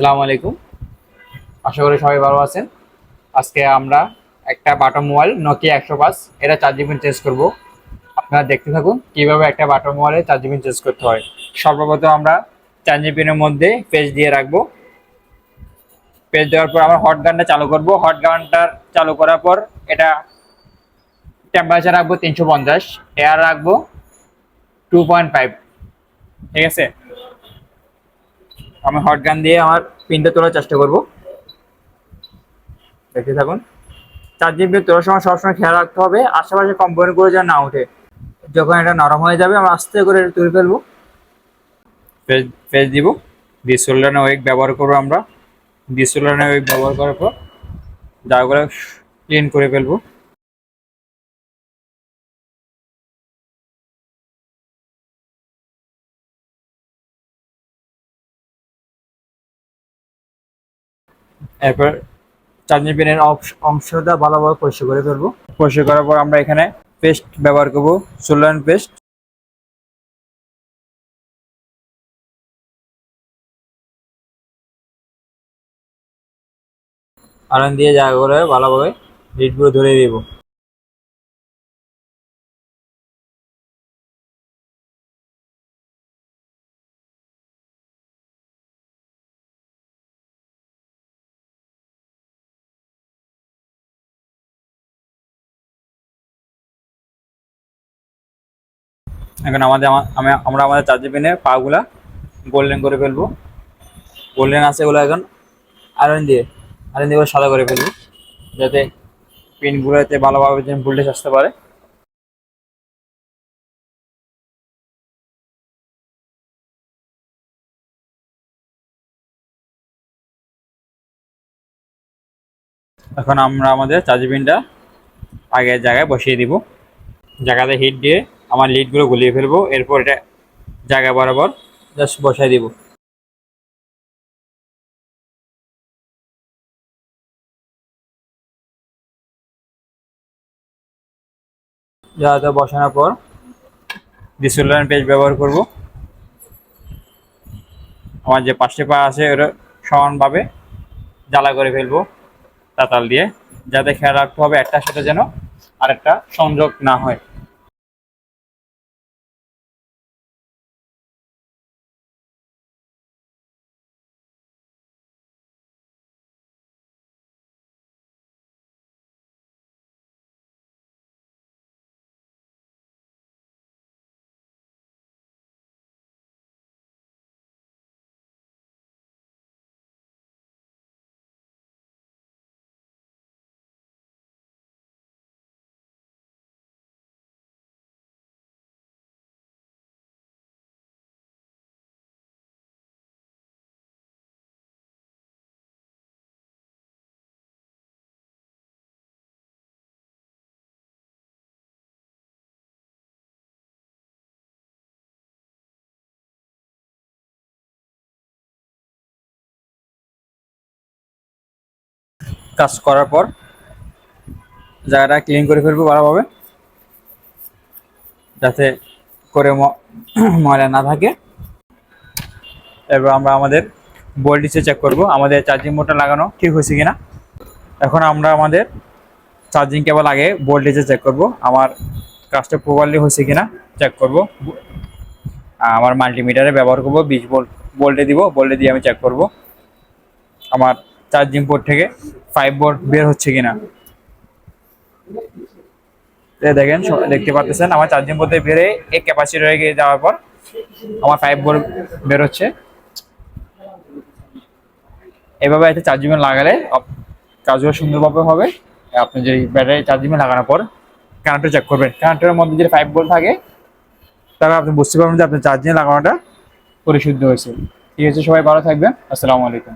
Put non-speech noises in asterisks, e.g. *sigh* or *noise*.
আসসালামু আলাইকুম। আশা করি সবাই ভালো আছেন। আজকে আমরা একটা বাটা মোবাইল নোকিয়া একশো পাঁচ, এটা চার জিবি চেঞ্জ করব। আপনারা দেখতে থাকুন কীভাবে একটা বাটা মোবাইলে চার জিবি চেঞ্জ করতে হয়। সর্বপ্রথম আমরা চার জিবির মধ্যে পেজ দিয়ে রাখব। পেজ দেওয়ার পর আমরা হট গানটা চালু করব। হট গানটা চালু করার পর এটা টেম্পারেচার রাখব তিনশো পঞ্চাশ এয়ার রাখব টু পয়েন্ট ফাইভ ঠিক আছে? আমি হট গান দিয়ে আমার পিনটা তোলার চেষ্টা করব। দেখতে থাকুন। চার জিবি তোলার সময় সবসময় খেয়াল রাখতে হবে। আশেপাশে কম্পোনেন্ট করে যেন না ওঠে। যখন এটা নরম হয়ে যাবে, আমরা আস্তে করে এটা তুলে ফেলব। পেজ পেজ দিব। দিয়ে ওয়েক ব্যবহার করব আমরা। দিয়ে ওয়েক ব্যবহার করার পর জায়গাগুলো ক্লিন করে ফেলব। এরপর চাটনি পেনের অংশটা ভালোভাবে পরিষ্কার করে ফেলব। পরিষ্কার করার পর আমরা এখানে পেস্ট ব্যবহার করব, সোলান পেস্ট। আয়রন দিয়ে জায়গা করে ভালোভাবে লিডগুলো ধরে দিব। এখন আমাদের আমি- আমরা আমাদের চার্জি পেনের পাগুলা গোল্ডেন করে ফেলব। গোল্ডেন আছে এগুলো এখন আয়রন দিয়ে। আয়রন দিয়ে সাদা করে ফেলব, যাতে পিনগুলোতে ভালোভাবে যেন ভোল্টেজ আসতে পারে। এখন আমরা আমাদের চার্জি পিনটা আগের জায়গায় বসিয়ে দিব। জায়গাতে হিট দিয়ে আমার লিডগুলো গুলিয়ে ফেলব, এরপর এটা জায়গা বরাবর জাস্ট বসাই দিব। জায়গাতে বসানোর পর ডিসোলার পেজ ব্যবহার করব। আমার যে পাশে পা আছে ওটা সমানভাবে জ্বালা করে ফেলব তাতাল দিয়ে, যাতে খেয়াল রাখতে হবে একটার সাথে যেন আরেকটা সংযোগ না হয়। কাজ করার পর জায়গাটা ক্লিন করে ফেলব ভালোভাবে। যাতে করে *clears throat* ময়লা না থাকে। এবার আমরা আমাদের বোল্টিসে চেক করব, আমাদের চার্জিং মোটর লাগানো ঠিক হয়েছে কিনা। এখন আমরা আমাদের চার্জিং কেবল আগে ভোল্টেজে চেক করব, আমার কাজটা প্রপারলি হয়েছে কিনা চেক করব। আমার মাল্টিমিটারে ব্যবহার করব বিশ ভোল্ট ভোল্টে দিব ভোল্টে দিয়ে আমি চেক করব। আমার চার্জিং পোর্ট থেকে ফাইভ ভোল্ট বের হচ্ছে কিনা? দেখেন দেখতে পাচ্ছেন, আমার চার্জিং পোর্টে বেরে এই ক্যাপাসিটরে গিয়ে যাওয়ার পর আমার ফাইভ ভোল্ট বের হচ্ছে। এভাবে একটা চার্জিং লাগালে কাজগুলো সুন্দরভাবে হবে। আপনি যে ব্যাটারি চার্জিং লাগানোর পর কানেক্টর চেক করবেন। কানেক্টরের মধ্যে যদি ফাইভ ভোল্ট থাকে, তাহলে আপনি বুঝতে পারবেন যে আপনার চার্জিং লাগানোটা পরিশুদ্ধ হয়েছে। ঠিক আছে, সবাই ভালো থাকবেন। আসসালামু আলাইকুম।